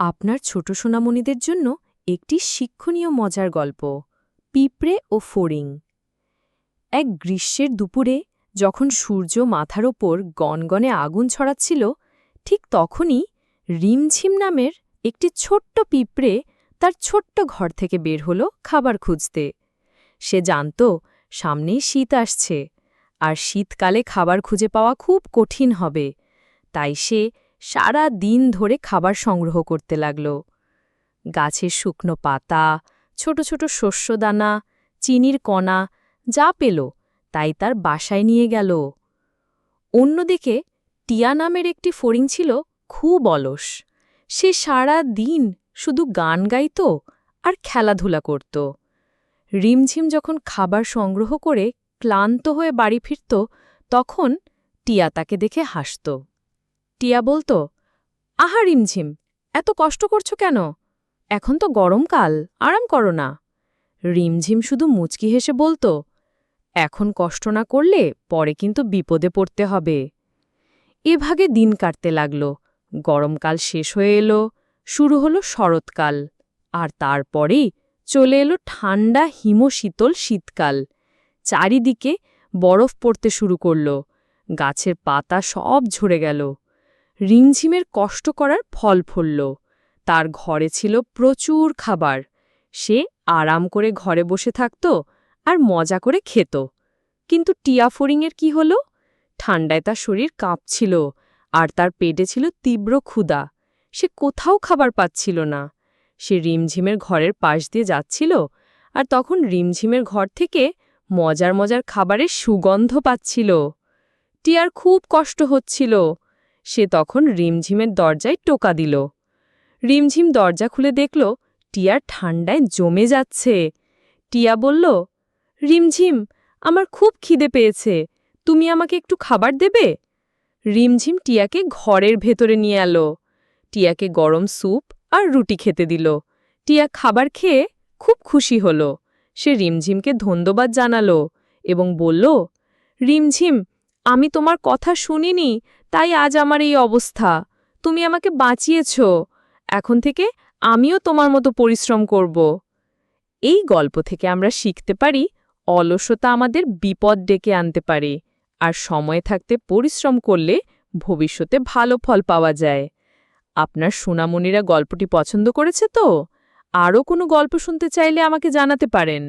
আপনার ছোট সোনামণিদের জন্য একটি শিক্ষণীয় মজার গল্প, পিঁপড়ে ও ফড়িং। এক গ্রীষ্মের দুপুরে যখন সূর্য মাথার ওপর গনগনে আগুন ছড়াচ্ছিল, ঠিক তখনই রিমঝিম নামের একটি ছোট্ট পিঁপড়ে তার ছোট্ট ঘর থেকে বের হলো খাবার খুঁজতে। সে জানত সামনেই শীত আসছে, আর শীতকালে খাবার খুঁজে পাওয়া খুব কঠিন হবে, তাই সে সারা দিন ধরে খাবার সংগ্রহ করতে লাগল। গাছের শুকনো পাতা, ছোট ছোট শস্যদানা, চিনির কণা, যা পেল, তাই তার বাসায় নিয়ে গেল। অন্যদিকে, টিয়া নামের একটি ফড়িং ছিল খুব অলস। সে সারা দিন শুধু গান গাইত আর খেলাধুলা করত। রিমঝিম যখন খাবার সংগ্রহ করে ক্লান্ত হয়ে বাড়ি ফিরত, তখন টিয়া তাকে দেখে হাসত। টিয়া বলতো, আহা রিমঝিম, এত কষ্ট করছ কেন? এখন তো গরমকাল আরাম করো না। রিমঝিম শুধু মুচকি হেসে বলতো, এখন কষ্ট না করলে পরে কিন্তু বিপদে পড়তে হবে। এভাগে দিন কাটতে লাগল গরমকাল শেষ হয়ে এলো, শুরু হলো শরৎকাল আর তারপরেই চলে এলো ঠান্ডা হিমশীতল শীতকাল। চারিদিকে বরফ পড়তে শুরু করল, গাছের পাতা সব ঝরে গেল। রিমঝিমের কষ্ট করার ফল ফলল। তার ঘরে ছিল প্রচুর খাবার। সে আরাম করে ঘরে বসে থাকত আর মজা করে খেত। কিন্তু টিয়া ফড়িংয়ের কি হল? ঠান্ডায় তার শরীর কাঁপছিল আর তার পেটে ছিল তীব্র ক্ষুধা। সে কোথাও খাবার পাচ্ছিল না। সে রিমঝিমের ঘরের পাশ দিয়ে যাচ্ছিল আর তখন রিমঝিমের ঘর থেকে মজার মজার খাবারের সুগন্ধ পাচ্ছিল। টিয়ার খুব কষ্ট হচ্ছিল। সে তখন রিমঝিমের দরজায় টোকা দিল। রিমঝিম দরজা খুলে দেখল টিয়ার ঠান্ডায় জমে যাচ্ছে। টিয়া বলল, রিমঝিম, আমার খুব খিদে পেয়েছে। তুমি আমাকে একটু খাবার দেবে? রিমঝিম টিয়াকে ঘরের ভেতরে নিয়ে এলো। টিয়াকে গরম স্যুপ আর রুটি খেতে দিল। টিয়া খাবার খেয়ে খুব খুশি হল। সে রিমঝিমকে ধন্যবাদ জানালো এবং বলল, রিমঝিম আমি তোমার কথা শুনিনি, তাই আজ আমার এই অবস্থা। তুমি আমাকে বাঁচিয়েছ। এখন থেকে আমিও তোমার মতো পরিশ্রম করব। এই গল্প থেকে আমরা শিখতে পারি, অলসতা আমাদের বিপদ ডেকে আনতে পারে, আর সময় থাকতে পরিশ্রম করলে ভবিষ্যতে ভালো ফল পাওয়া যায়। আপনার সোনামণিরা গল্পটি পছন্দ করেছে তো? আরও কোনো গল্প শুনতে চাইলে আমাকে জানাতে পারেন।